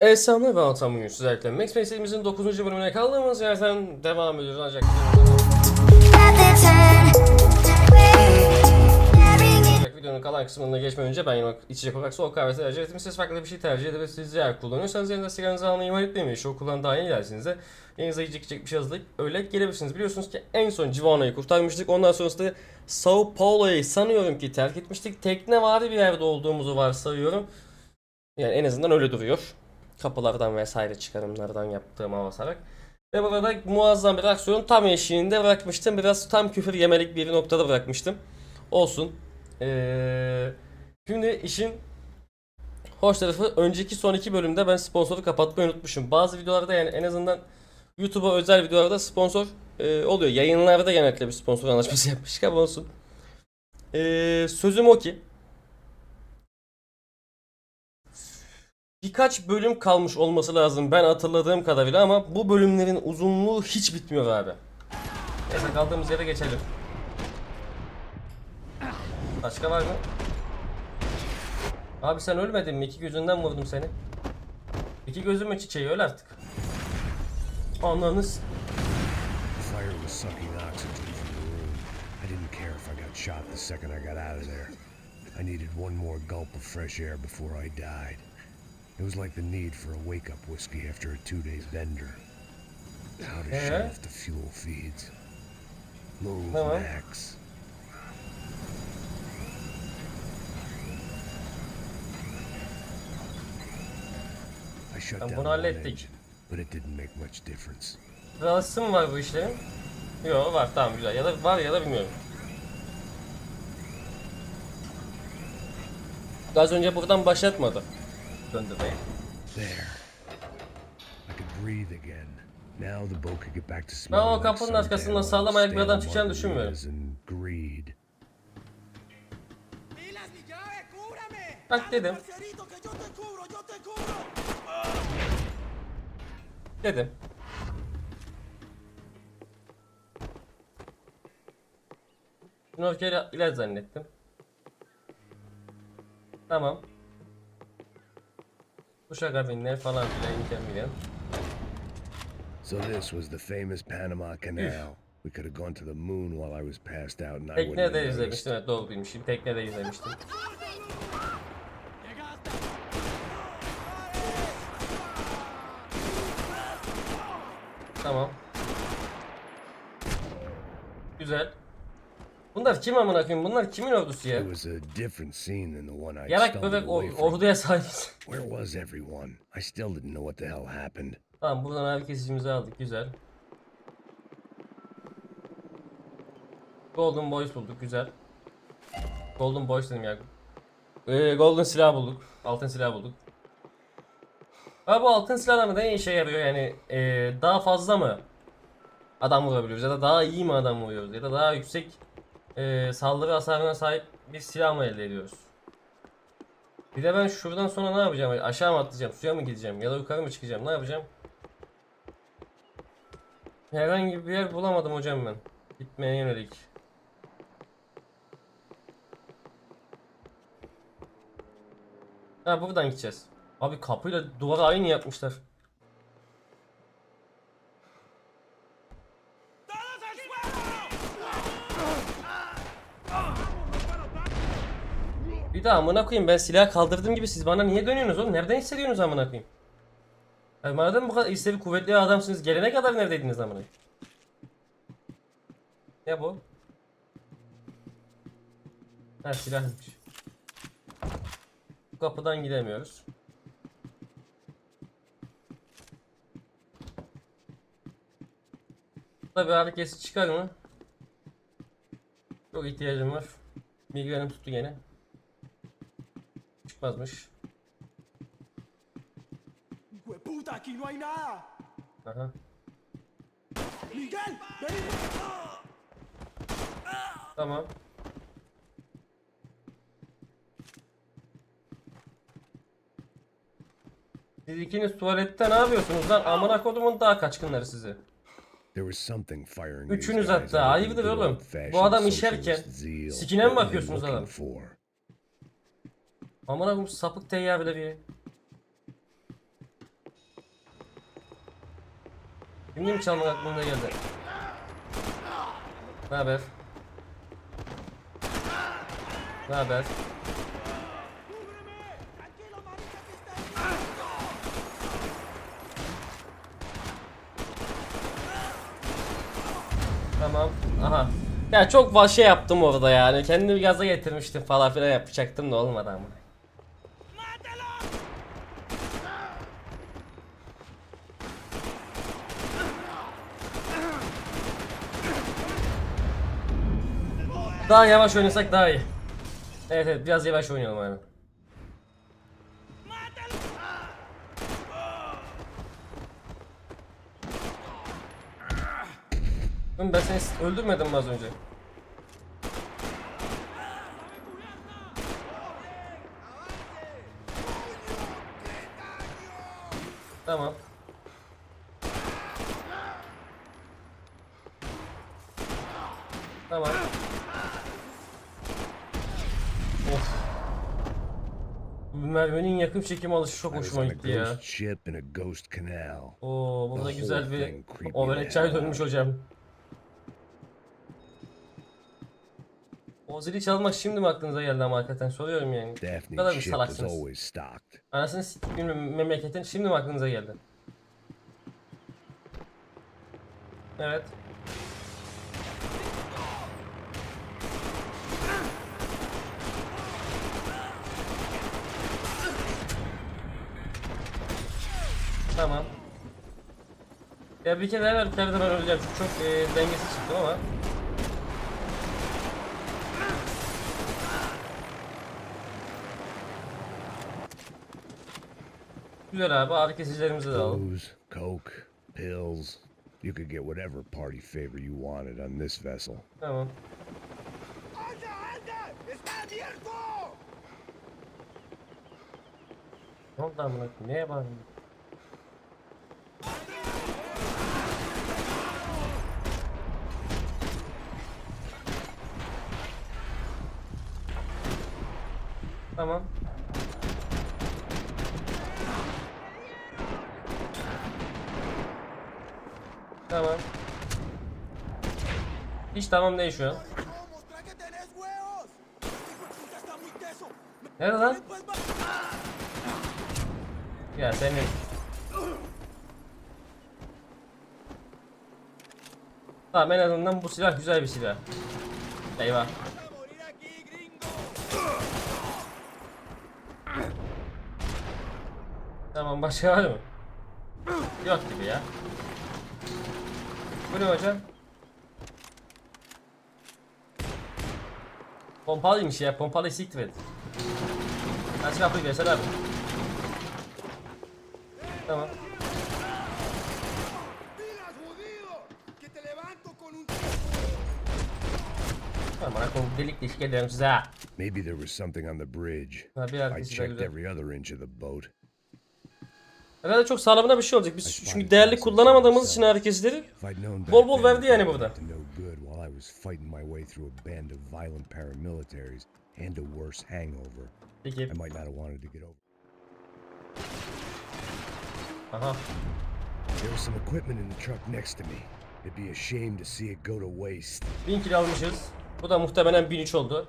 Esamlı ve Altan bugün sizlerle Max Payne serimizin 9. bölümüne kaldığımız yerden devam ediyoruz ancak videonun kalan kısmına geçmeden önce ben yemek içecek olarak soğuk kahve tercih ettim. Siz farklı bir şey tercih siz eğer kullanıyorsanız yanında sigaranızı almayı ihmal etmeyin. Şu kullan daha iyi gelsiniz de yanınıza yiyecek içecek bir şey hazırlayıp öyle gelebilirsiniz. Biliyorsunuz ki en son Giovanna'yı kurtarmıştık. Ondan sonrasında Sao Paulo'yu sanıyorum ki terk etmiştik. Tekne vardı bir yerde olduğumuzu varsayıyorum. Yani en azından öyle duruyor. Kapılardan vesaire çıkarımlardan yaptığıma basarak. Ve burada muazzam bir aksiyon tam eşiğinde bırakmıştım. Biraz tam küfür yemelik bir noktada bırakmıştım. Olsun. Ee, şimdi işin hoş tarafı önceki son iki bölümde ben sponsoru kapatmayı unutmuşum. Bazı videolarda yani en azından YouTube'a özel videolarda sponsor e, oluyor. Yayınlarda genellikle bir sponsor anlaşması yapmıştık ama olsun. Ee, sözüm o ki birkaç bölüm kalmış olması lazım ben hatırladığım kadarıyla ama bu bölümlerin uzunluğu hiç bitmiyor abi. Neyse kaldığımız yere geçelim. Başka var mı? Abi sen ölmedin mi? İki gözünden vurdum seni. İki gözümün çiçeği öl artık. Ananız. I needed one more gulp of fresh air before I died. It was like the need for a wake-up whiskey after a two days bender. How to shut off the fuel feeds. Move, Tamam. Max. I shut down bunu hallettik. engine, but it didn't make much difference. Rahatsız mı var bu işlerin? Yok var tamam güzel ya da var ya da bilmiyorum. Az önce buradan başlatmadı. Döndürmeyi. There. I could breathe again. Now the boat could get back to Ben o kapının arkasından sağlam ayak bir adam çıkacağını düşünmüyorum. greed. ¡Cúbrame! Bak dedim. ¡Parcerito, que yo te cubro! ¡Yo te cubro! Dedim. Snorkel ilaç zannettim. Tamam. Kuşak kabinler falan filan imkan bilen. So this was the famous Panama Canal. We could have gone to the moon while I was passed out and I wouldn't Teknede have noticed. izlemiştim evet doğru bilmişim. Teknede izlemiştim. Bunlar kim amına koyayım? Bunlar kimin ordusu ya? It was a different scene than the one I Yarak bebek orduya sahibiz. Where was everyone? I still didn't know what the hell happened. Tamam buradan ağrı kesicimizi aldık güzel. Golden Boys bulduk güzel. Golden Boys dedim ya. Ee, golden silah bulduk. Altın silah bulduk. Ha bu altın silahlar ne işe yarıyor yani ee, daha fazla mı adam vurabiliyoruz ya da daha iyi mi adam vuruyoruz ya da daha yüksek ee, saldırı hasarına sahip bir silah mı elde ediyoruz? Bir de ben şuradan sonra ne yapacağım? Aşağı mı atlayacağım? Suya mı gideceğim? Ya da yukarı mı çıkacağım? Ne yapacağım? Herhangi bir yer bulamadım hocam ben. Gitmeye yönelik. Ha buradan gideceğiz. Abi kapıyla duvara aynı yapmışlar. Bir daha amına koyayım ben silah kaldırdığım gibi siz bana niye dönüyorsunuz oğlum? Nereden hissediyorsunuz amına koyayım? Yani madem bu kadar istedi kuvvetli adamsınız gelene kadar neredeydiniz amına? koyayım? Ne bu? Ha silahmış. Bu kapıdan gidemiyoruz. Tabii hareketi çıkar mı? Çok ihtiyacım var. Migrenim tuttu gene. Çıkmazmış. ¡Hueputa, aquí no hay nada! Aha. ¡Miguel! ¡Vení! Tamam. Siz ikiniz tuvalette ne yapıyorsunuz lan? Amına kodumun daha kaçkınları sizi. There was something firing these Üçünüz hatta. Hayırdır oğlum? Bu adam işerken sikine mi bakıyorsunuz adam? Amına koyayım sapık teyyar bile bir. Şimdi mi çalmak aklımda geldi? Ne haber? Ne haber? Tamam. Aha. Ya çok şey yaptım orada yani. Kendimi gaza getirmiştim falan filan yapacaktım da olmadı ama. Daha yavaş oynasak daha iyi. Evet evet biraz yavaş oynayalım aynen. Ben seni öldürmedim mi az önce? Tamam. Tamam. Of. Bu Merve'nin yakın çekim alışı çok hoşuma gitti ya. Oo burada güzel bir overhead çay dönmüş hocam. O zili çalmak şimdi mi aklınıza geldi ama hakikaten soruyorum yani. Bu kadar was salaksınız? Anasını s**tim memleketin şimdi mi aklınıza geldi? Evet. Tamam. Ya bir kere hemen bir kere öleceğim çünkü çok e, dengesiz çıktım ama. Güzel abi ağrı kesicilerimizi de alalım. Booze, coke, pills. You could get whatever party favor you wanted on this vessel. Tamam. Ne oldu amına? Neye bağırıyorsun? Tamam. Tamam. Hiç tamam değil şu an. Nerede lan? Ya senin. Tamam en azından bu silah güzel bir silah. Eyvah. Tamam başka var mı? Yok gibi ya. Bu ne hocam? Pompalıymış ya. Pompalıyı siktir et. Aç kapıyı Veysel abi. Tamam. ¡Pilas, judío! ¡Que te levanto con un Tamam bana konu delik deşik ederim size ha. Maybe there was something on the bridge. I checked every other inch of the boat. Herhalde çok sağlamına bir şey olacak. Biz çünkü değerli kullanamadığımız için hareketleri Bol bol verdi yani burada. lead to no good while I was fighting my way through a band of violent paramilitaries and a worse hangover. Peki. I might not have wanted to get over. Aha. There was some equipment in the truck next to me. It'd be a shame to see it go to waste. 1000 kilo almışız. Bu da muhtemelen 1003 oldu.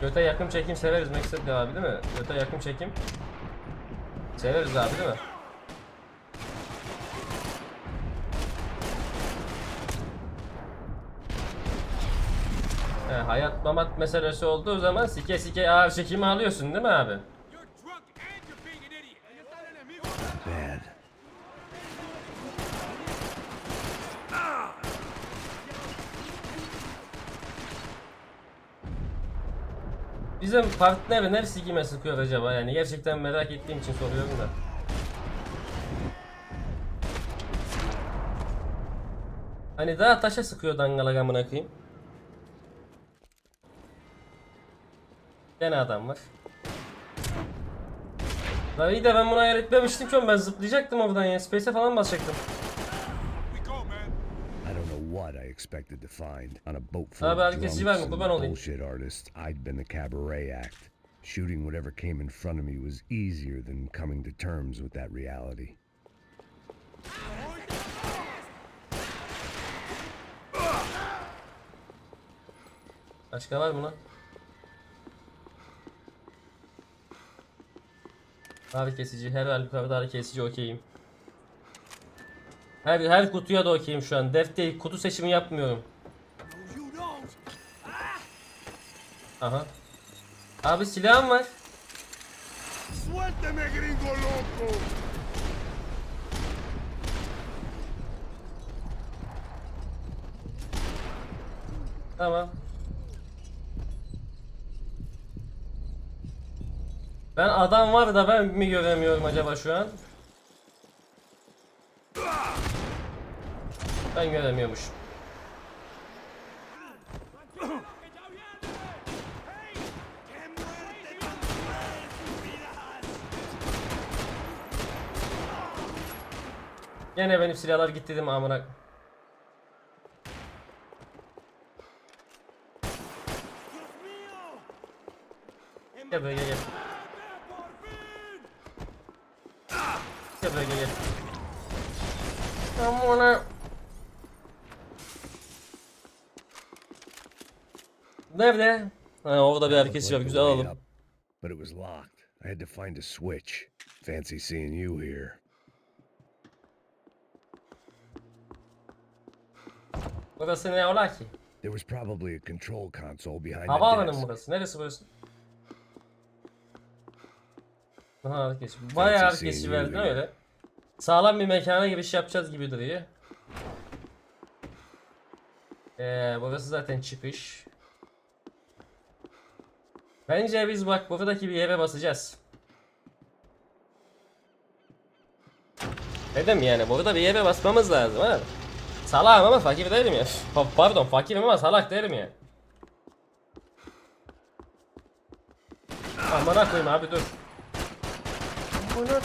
Göte yakın çekim severiz Meksik abi değil mi? Göte yakın çekim. Severiz abi değil mi? Hayat mamat meselesi olduğu zaman sike sike ağır çekimi alıyorsun değil mi abi? Bizim partner neresi kime sıkıyor acaba yani gerçekten merak ettiğim için soruyorum da. Hani daha taşa sıkıyor dangalak amına koyayım. Gene adam var. La iyi de ben bunu hayal etmemiştim ki oğlum ben zıplayacaktım oradan ya space'e falan basacaktım. What I expected to find. On a boat full Abi of drunks and bullshit artists, I'd been the cabaret act. Shooting whatever came in front of me was easier than coming to terms with that reality. Başka var mı lan? Ağrı kesici, her halükarda ağrı kesici okeyim. Her, her kutuya da okeyim şu an. Def değil, kutu seçimi yapmıyorum. Aha. Abi silahım var. Suélteme, gringo loco. Tamam. Ben adam var da ben mi göremiyorum acaba şu an? Ben göremiyormuş. ¡Que muerte tan cruel, vidas! Gene benim silahlar gitti dedim amına. Gel buraya gel Gel buraya gel gel. Amına. Nerede? Ha, orada bir herkes var. Güzel alalım. But it was locked. I had to find a switch. Fancy seeing you here. Burası ne ola ki? There was probably a control console behind the Havaalanı mı desk. burası? Neresi burası? Aha herkes. Bayağı Fancy herkes seeing verdin you here. öyle. Sağlam bir mekana giriş yapacağız gibi duruyor. Ee, burası zaten çıkış. Bence biz bak buradaki bir yere basacağız. Dedim yani burada bir yere basmamız lazım ha. Salağım ama fakir değilim ya. Pa- Pardon fakirim ama salak değilim ya. Amına koyayım abi dur. Amına.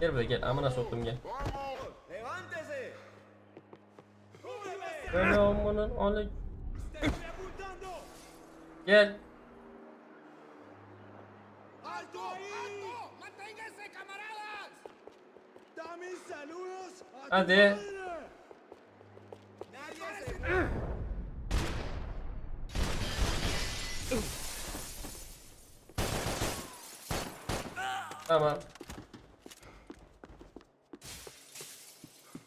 Gel buraya gel amına soktum gel. Alek. ¡Estoy apuntando! Gel. ¡Alto ahí!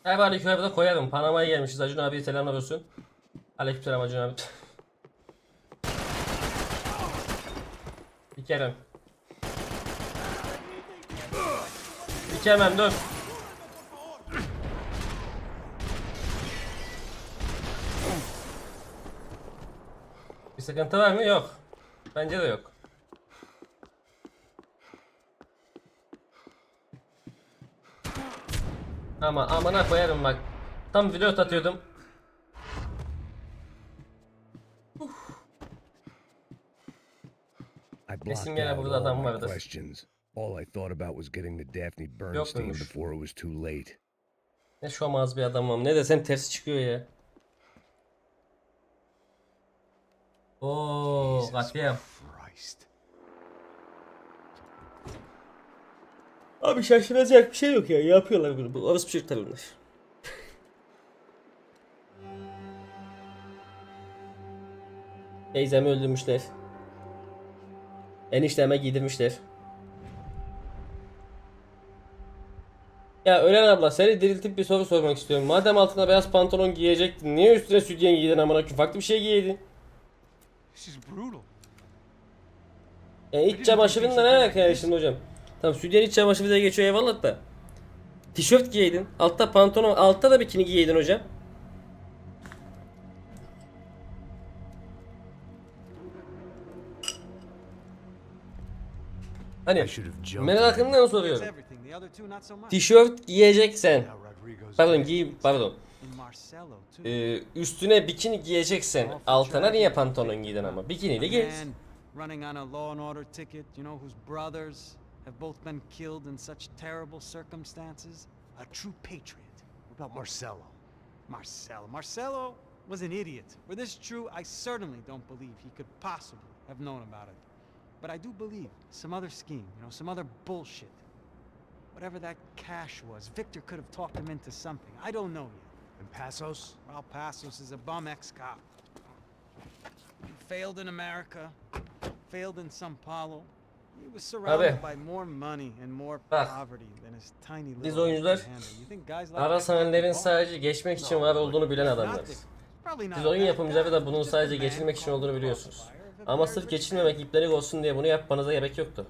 Her bari köye de koyarım. Panama'ya gelmişiz. Acun abiye selamlar olsun. Aleykümselam Acun abi. Dikerim. Dikemem dur. Bir sıkıntı var mı? Yok. Bence de yok. Ama amına koyarım bak. Tam vlog atıyordum. Blocked gene burada adam vardır. questions. All I thought about was getting to Daphne Bernstein before it was too late. Ne şomaz bir adamım. Ne desem ters çıkıyor ya. Oo, katliam. Abi şaşıracak bir şey yok ya. Yapıyorlar bunu. Bu orası çocuklar bunlar. Teyzemi öldürmüşler. Enişteme giydirmişler. Ya Ölen abla seni diriltip bir soru sormak istiyorum. Madem altına beyaz pantolon giyecektin niye üstüne sütyen giydin amına koyayım? Farklı bir şey giydin. This is brutal. E, iç çamaşırınla ne alaka ya şimdi hocam? Tamam sütyen iç çamaşırı diye geçiyor eyvallah da. Tişört giyeydin. Altta pantolon, altta da bikini giyeydin hocam. Hani merakımdan That's soruyorum. Tişört giyeceksen, pardon giy, pardon. Ee, üstüne bikini giyeceksen altına niye pantolon giydin ama? Bikiniyle man running on a law and order ticket, you know, whose brothers have both been killed in such terrible circumstances. A true patriot. What about Marcelo? Marcelo. Marcelo was an idiot. Were this true, I certainly don't believe he could possibly have known about it. But I do believe some other scheme, you know, some other bullshit. Whatever that cash was, Victor could have talked him into something. I don't know yet. And Passos? Raul Passos is a bum ex-cop. He failed in America, failed in Sao Paulo. He was surrounded by more money and more Bak. poverty than his tiny Biz oyuncular, Ara bought? sadece geçmek için var olduğunu bilen adamlarız. Siz oyun yapımcıları da bunun sadece geçilmek için olduğunu biliyorsunuz. Ama sırf geçilmemek ipleri olsun diye bunu yapmanıza gerek yoktu.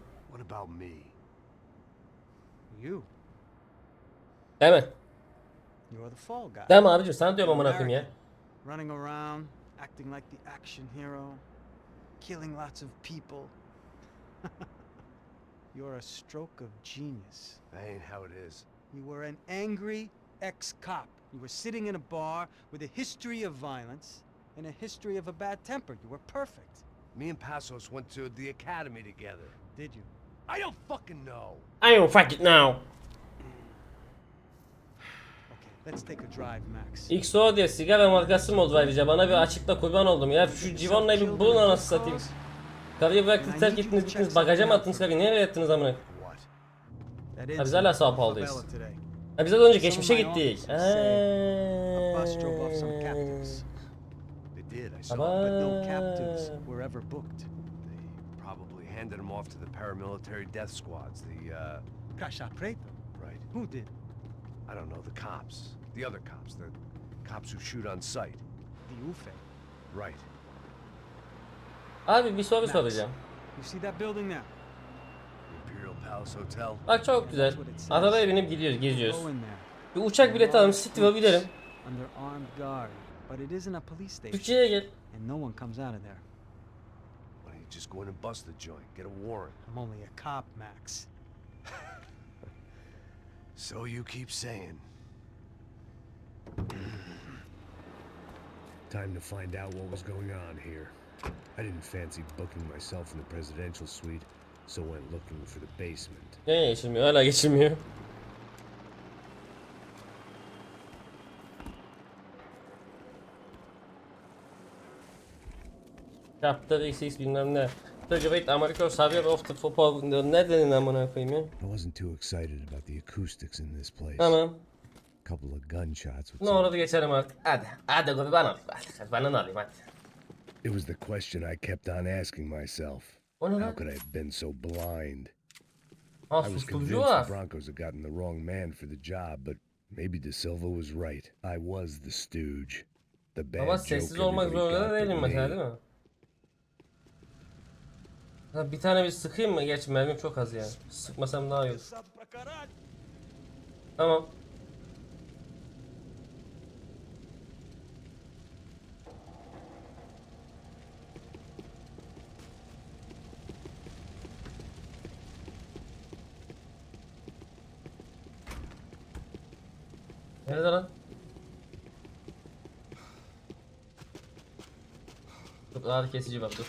Değil mi abicim? Sana diyorum amına koyayım ya. Running around, acting like the action hero, killing lots of people. You're a stroke of genius. That ain't how it is. You were an angry ex-cop. You were sitting in a bar with a history of violence and a history of a bad temper. You were perfect. Me and Passos went to the academy together. Did you? I don't fucking know. I don't fuck it now. Okay, let's take a drive, Max. XO diye sigara markası mı oldu ayrıca? Bana bir açıkla kurban oldum ya. Şu Civan'la bir bulun anasını satayım. Karıyı bıraktınız terk ettiniz gittiniz bagaja mı attınız karıyı? Nereye attınız amına? Ha, biz hala Sao Paulo'dayız. Ha biz az önce geçmişe gittik. probably handed them off to the paramilitary death squads. The uh, Crasha Preto. right. Who did? I don't know. The cops. The other cops. The cops who shoot on sight. The UFE. Right. Abi bir soru soracağım. Bak çok güzel. Arabaya binip gidiyoruz, geziyoruz. Bir uçak bileti alalım, City'ye station, Türkiye'ye gel. and no one comes out of there. Why don't you just go in and bust the joint? Get a warrant. I'm only a cop, Max. So you keep saying. Time to find out what was going on here. I didn't fancy booking myself in the presidential suite, so went looking for the basement. Ne geçilmiyor? Hala geçilmiyor. Chapter XX bilmem ne. The Great American Savior of the Football. Ne dedin amına koyayım ya? I wasn't too excited about the acoustics in this place. Tamam. couple of gunshots Ne olur geçelim artık. Hadi. Hadi kurban olayım. Hadi. Ben onu alayım hadi. It was the question I kept on asking myself. O ne How lan? could I have been so blind? Ha I was susturucu convinced var. the Broncos had gotten the wrong man for the job, but maybe De Silva was right. I was the stooge. The bad Ama joke sessiz olmak everybody zorunda da değilim mesela me. değil mi? Ha, bir tane bir sıkayım mı? Geç mermim çok az ya. Sıkmasam daha iyi olur. Tamam. Nerede lan? Dur ağrı kesici bak dur.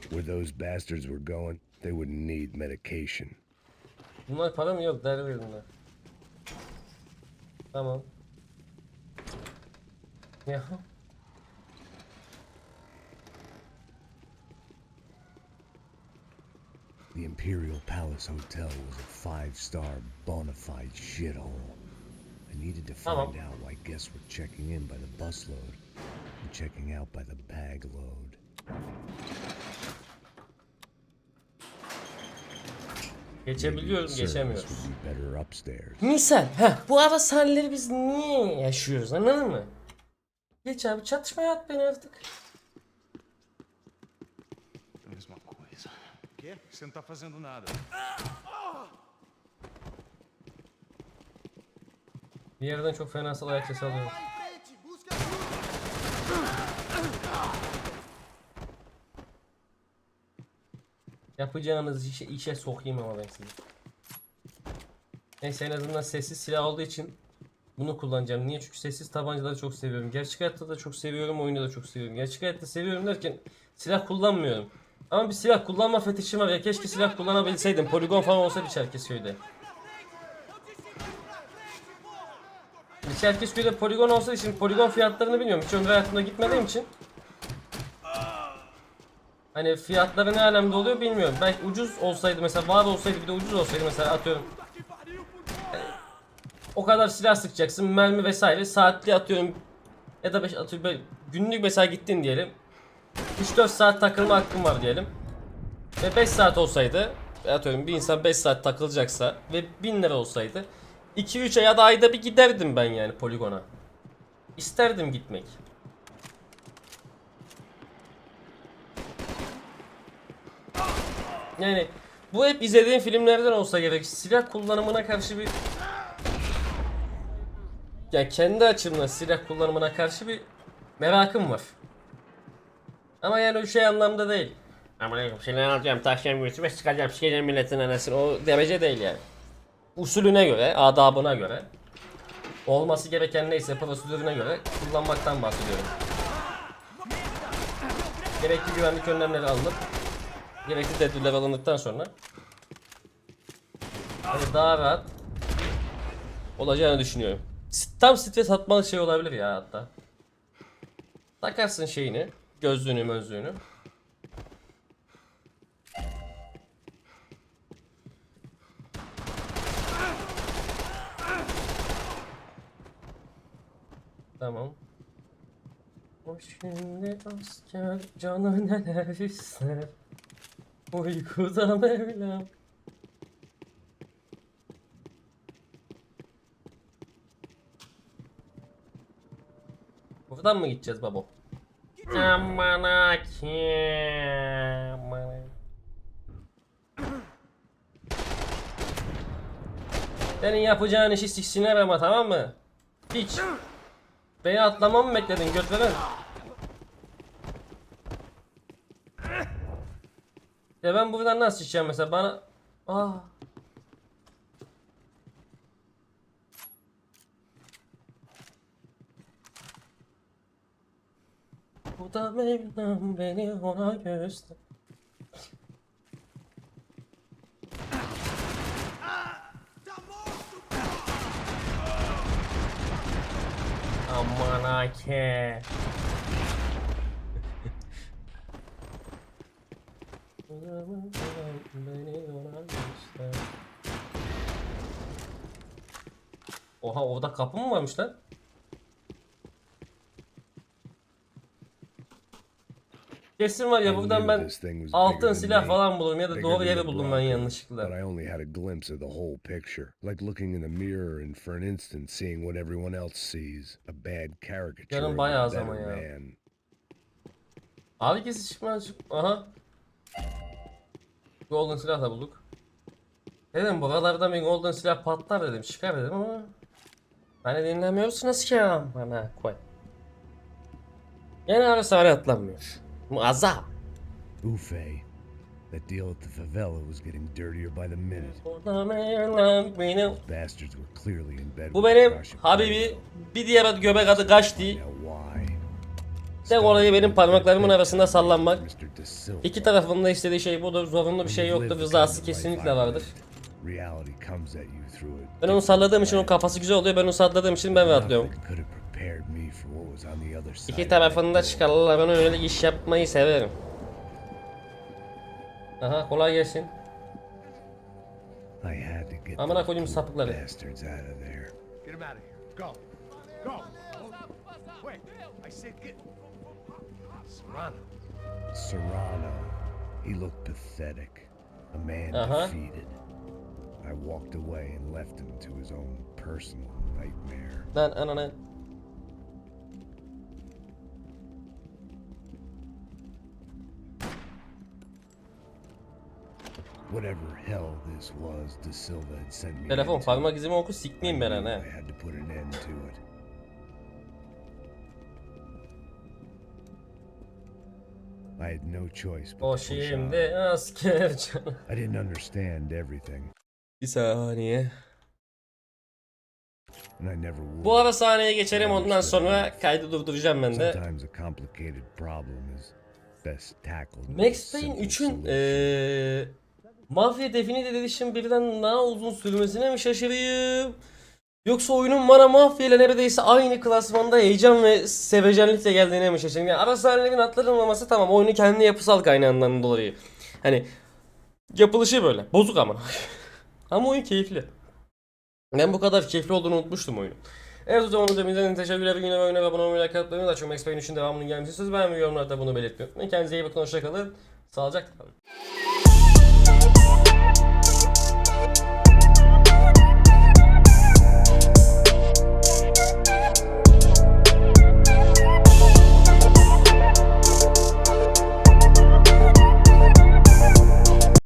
Where those bastards were going, they wouldn't need medication. Bunlar para mı yok? Bunlar. Tamam. Ya. The Imperial Palace Hotel was a five-star bona fide shithole. I needed to Tamam. find out why guests were checking in by the busload and checking out by the bag load. Geçebiliyoruz, Service geçemiyoruz. would be better upstairs. Misal, ha bu ara sahneleri biz niye yaşıyoruz anladın mı? Geç abi çatışmaya at beni artık. Mesma coisa. Quê? Você não tá fazendo nada. Bir yerden çok fenasal ayak sesi alıyorum. Yapacağınız işe, işe sokayım ama ben sizi. Neyse en azından sessiz silah olduğu için bunu kullanacağım. Niye? Çünkü sessiz tabancaları çok seviyorum. Gerçek hayatta da çok seviyorum, oyunu da çok seviyorum. Gerçek hayatta seviyorum derken silah kullanmıyorum. Ama bir silah kullanma fetişim var ya keşke silah kullanabilseydim. Poligon falan olsa bir Çerkezköy'de. Çerkezköy'de poligon olsaydı şimdi poligon fiyatlarını bilmiyorum. Hiç ömrü hayatımda gitmediğim için. Hani fiyatları ne alemde oluyor bilmiyorum. Belki ucuz olsaydı mesela var olsaydı bir de ucuz olsaydı mesela atıyorum. O kadar silah sıkacaksın mermi vesaire saatli atıyorum ya da beş, atıyorum günlük mesela gittin diyelim. 3-4 saat takılma hakkın var diyelim. Ve 5 saat olsaydı atıyorum bir insan 5 saat takılacaksa ve 1000 lira olsaydı 2-3 ay ya da ayda bir giderdim ben yani poligona. İsterdim gitmek. Yani bu hep izlediğim filmlerden olsa gerek. Silah kullanımına karşı bir ya kendi açımdan silah kullanımına karşı bir merakım var. Ama yani o şey anlamda değil. Ama silah alacağım, taşıyacağım, götürme sıkacağım, sikeceğim milletin anasını. O derece değil yani. Usulüne göre, adabına göre, olması gereken neyse prosedürüne göre kullanmaktan bahsediyorum. Gerekli güvenlik önlemleri alınıp, gerekli tedbirler alındıktan sonra hani daha rahat olacağını düşünüyorum. Tam stres atmalı şey olabilir ya hatta. Takarsın şeyini, gözlüğünü mözlüğünü. Tamam. O şimdi asker canı neler ister Uykuda Mevlam Buradan mı gideceğiz babo? Aman hakim. Senin yapacağın işi siksinler ama tamam mı? Hiç. Beni atlamamı mı bekledin göt veren? Ya ben buradan nasıl çıkacağım mesela bana... Aa. Bu da Mevlam beni ona göster. Hake. Oha orada kapı mı varmış lan? Kesin var ya buradan ben altın silah falan bulurum ya da doğru yere buldum ben yanlışlıkla. But I only had a glimpse of the whole picture, like looking in the mirror and for an instant seeing what everyone else sees, a bad caricature Canım bayağı az ama ya. Abi kesi çıkmaz çık. Aha. Golden silah da bulduk. Dedim buralarda bir golden silah patlar dedim. Çıkar dedim ama. Beni dinlemiyorsunuz ki ya. Bana koy. Yine ara sahne atlanmıyor. Muazzam. Ufe. That deal at the favela was getting dirtier by the minute. Bastards were clearly in bed Bu with benim Russia Habibi. Bir diğer adı göbek adı Gaşti. Now why? Tek olayı benim parmaklarımın arasında sallanmak. Mr. De Silva. İki tarafında istediği şey budur. Zorunlu bir şey yoktur. Rızası kesinlikle vardır. lived, Reality comes at you through a Ben onu salladığım için o kafası güzel oluyor. Ben onu salladığım için ben rahatlıyorum. Nothing could have prepared me for what was on the other side İki of tarafında that door. çıkarlarına yönelik iş yapmayı severim. Aha kolay gelsin. I had to get Amına those koyayım poor sapıkları. bastards out of there. Get him out of here. Go. Go. Wait. I said get. Serrano. Serrano. He looked pathetic. A man Uh-huh. defeated. I walked away and left him to his own personal nightmare. Lan ananı. Whatever hell this was, De Silva had sent me Telefon parmak izimi oku sikmeyeyim ben ha. I had to put an end to it. I had no choice but O to push on. şimdi asker. I didn't understand everything, Bir saniye. Bu ara sahneye geçelim ondan sonra kaydı durduracağım ben de. Max Payne simple 3'ün solution. Mafya Definitive Edition birden daha uzun sürmesine mi şaşırayım? Yoksa oyunun bana mafya ile neredeyse aynı klasmanda heyecan ve sevecenlikle geldiğine mi şaşırdım? Yani ara sahnelerin atlanılmaması tamam oyunun kendi yapısal kaynağından dolayı. Hani yapılışı böyle. Bozuk ama. ama oyun keyifli. Ben bu kadar keyifli olduğunu unutmuştum oyunu. Evet o zaman izlediğiniz için teşekkürler. Yine ve oyuna ve abone olmayı, atmayı da çok Max Payne 3'ün devamının istiyorsanız beğenmeyi ve yorumlarda bunu belirtmeyi unutmayın. Kendinize iyi bakın. Hoşçakalın. Sağlıcakla kalın. Yeah.